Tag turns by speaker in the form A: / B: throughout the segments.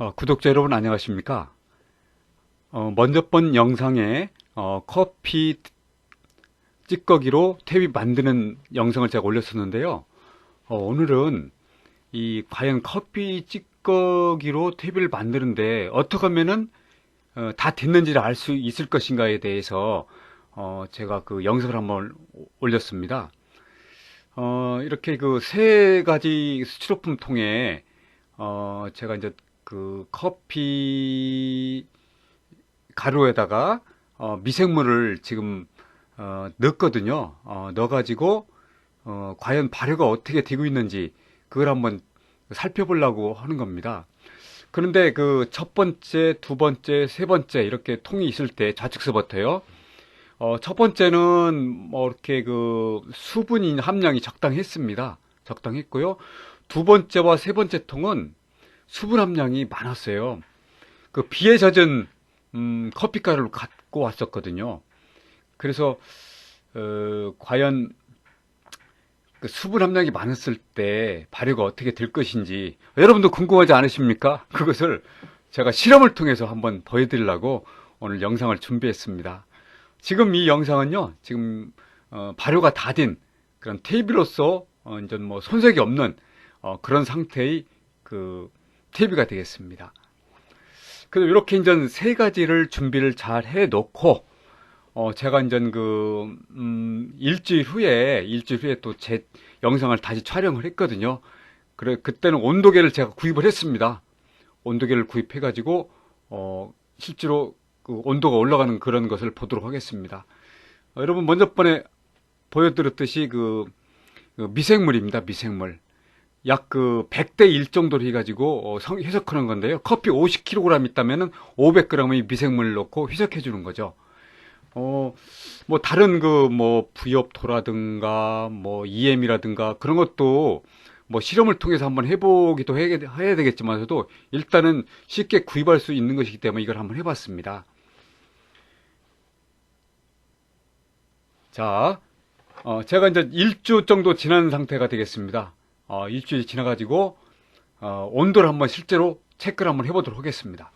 A: 어, 구독자 여러분 안녕하십니까? 어, 먼저 본 영상에 어, 커피 찌꺼기로 탭이 만드는 영상을 제가 올렸었는데요. 어, 오늘은 이 과연 커피 찌꺼기로 탭을 만드는데 어떻게 하면은 어, 다 됐는지를 알 수 있을 것인가에 대해서 어, 제가 그 영상을 한번 올렸습니다. 어, 이렇게 그 세 가지 스티로폼 통에 어, 제가 이제 그 커피 가루에다가 어, 미생물을 지금 어, 넣었거든요. 어, 넣어가지고 어, 과연 발효가 어떻게 되고 있는지 그걸 한번 살펴보려고 하는 겁니다. 그런데 그 첫 번째, 두 번째, 세 번째 이렇게 통이 있을 때 좌측서부터요. 어, 첫 번째는 뭐 이렇게 그 수분 함량이 적당했습니다. 적당했고요. 두 번째와 세 번째 통은 수분 함량이 많았어요. 그 비에 젖은 음, 커피 가루를 갖고 왔었거든요. 그래서 어, 과연 그 수분 함량이 많았을 때 발효가 어떻게 될 것인지 여러분도 궁금하지 않으십니까? 그것을 제가 실험을 통해서 한번 보여드리려고 오늘 영상을 준비했습니다. 지금 이 영상은요, 지금 어, 발효가 다 된 그런 테이블로서 어, 이제 뭐 손색이 없는 어, 그런 상태의 그 TV가 되겠습니다. 그래서 이렇게 이제 세 가지를 준비를 잘 해 놓고, 어, 제가 이제 그, 음, 일주일 후에, 일주일 후에 또 제 영상을 다시 촬영을 했거든요. 그래, 그때는 온도계를 제가 구입을 했습니다. 온도계를 구입해 가지고, 어, 실제로 그 온도가 올라가는 그런 것을 보도록 하겠습니다. 어, 여러분, 먼저 번에 보여드렸듯이 그, 그 미생물입니다. 미생물. 약 그 100대 1 정도로 해가지고 어, 희석하는 건데요. 커피 50kg 있다면은 500g의 미생물을 넣고 희석해 주는 거죠. 어, 뭐 다른 그 뭐 부엽토라든가 뭐 EM이라든가 그런 것도 뭐 실험을 통해서 한번 해보기도 해야, 해야 되겠지만서도 일단은 쉽게 구입할 수 있는 것이기 때문에 이걸 한번 해봤습니다. 자, 어, 제가 이제 1주 정도 지난 상태가 되겠습니다. 어, 일주일이 지나가지고 어, 온도를 한번 실제로 체크를 한번 해보도록 하겠습니다.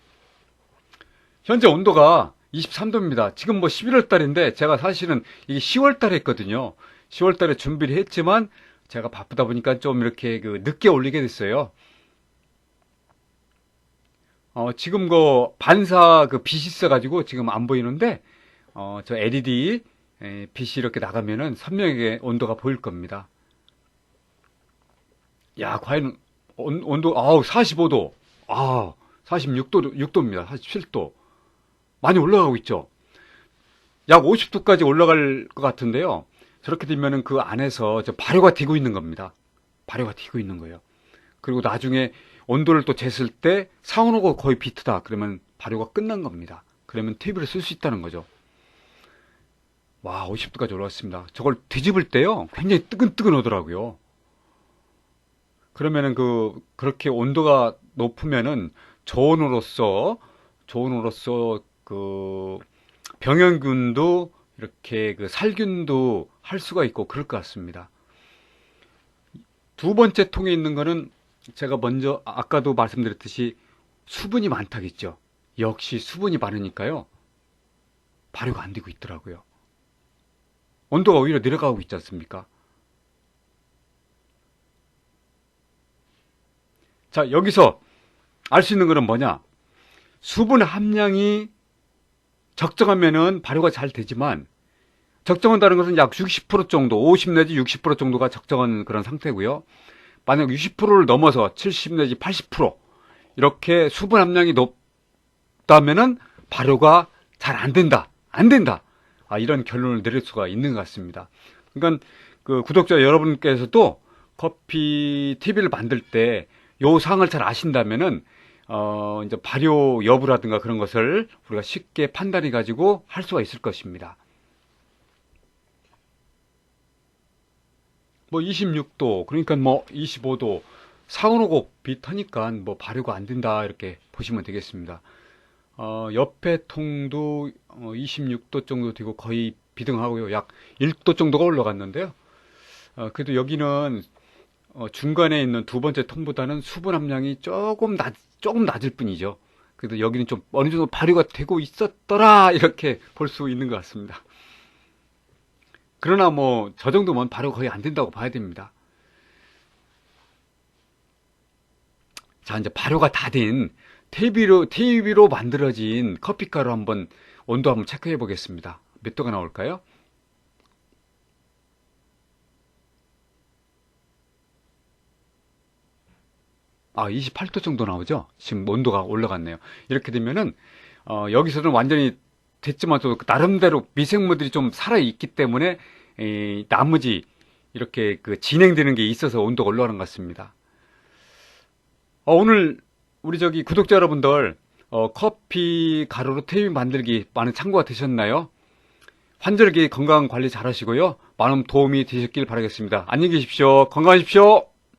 A: 현재 온도가 23도입니다. 지금 뭐 11월 달인데 제가 사실은 이게 10월 달에 했거든요. 10월 달에 준비를 했지만 제가 바쁘다 보니까 좀 이렇게 그 늦게 올리게 됐어요. 어, 지금 그 반사 그 빛이 있어가지고 지금 안 보이는데 어, 저 LED 빛이 이렇게 나가면은 선명하게 온도가 보일 겁니다. 야, 과연 온, 온도 아우 45도. 아, 46도 6도입니다. 47도. 많이 올라가고 있죠. 약 50도까지 올라갈 것 같은데요. 저렇게 되면은 그 안에서 저 발효가 되고 있는 겁니다. 발효가 되고 있는 거예요. 그리고 나중에 온도를 또 쟀을 때 상온하고 거의 비트다. 그러면 발효가 끝난 겁니다. 그러면 테이블에 쓸수 있다는 거죠. 와, 50도까지 올라왔습니다. 저걸 뒤집을 때요. 굉장히 뜨근뜨근하더라고요. 그러면은 그 그렇게 온도가 높으면은 저온으로서 저온으로서 그 병현균도 이렇게 그 살균도 할 수가 있고 그럴 것 같습니다. 두 번째 통에 있는 거는 제가 먼저 아까도 말씀드렸듯이 수분이 많다겠죠. 역시 수분이 많으니까요. 발효가 안 되고 있더라고요. 온도가 오히려 내려가고 있지 않습니까? 자, 여기서 알 수 있는 것은 뭐냐? 수분 함량이 적정하면은 발효가 잘 되지만 적정한다는 것은 약 60% 정도, 50 내지 60% 정도가 적정한 그런 상태고요. 만약 60%를 넘어서 70 내지 80% 이렇게 수분 함량이 높다면은 발효가 잘 안 된다. 안 된다. 아, 이런 결론을 내릴 수가 있는 것 같습니다. 그러니까 그 구독자 여러분께서도 커피 TV를 만들 때 요 상을 잘 아신다면은 어 이제 발효 여부라든가 그런 것을 우리가 쉽게 판단해 가지고 할 수가 있을 것입니다. 뭐 26도 그러니까 뭐 25도 상온오고 비타니까 뭐 발효가 안 된다 이렇게 보시면 되겠습니다. 어, 옆에 통도 어, 26도 정도 되고 거의 비등하고요. 약 1도 정도가 올라갔는데요. 어, 그래도 여기는 어, 중간에 있는 두 번째 톤보다는 수분 함량이 조금 낮, 조금 낮을 뿐이죠. 그래도 여기는 좀 어느 정도 발효가 되고 있었더라 이렇게 볼 수 있는 것 같습니다. 그러나 뭐 저 정도면 발효가 거의 안 된다고 봐야 됩니다. 자 이제 발효가 다 된 테이비로 테이비로 만들어진 커피가루 한번 온도 한번 체크해 보겠습니다. 몇 도가 나올까요? 아, 28도 정도 나오죠? 지금 온도가 올라갔네요. 이렇게 되면은, 어, 여기서는 완전히 됐지만 또 나름대로 미생물들이 좀 살아있기 때문에, 이, 나머지, 이렇게 그 진행되는 게 있어서 온도가 올라가는 것 같습니다. 어, 오늘 우리 저기 구독자 여러분들, 어, 커피 가루로 테이프 만들기 많은 참고가 되셨나요? 환절기 건강 관리 잘 하시고요. 많은 도움이 되셨길 바라겠습니다. 안녕히 계십시오. 건강하십시오.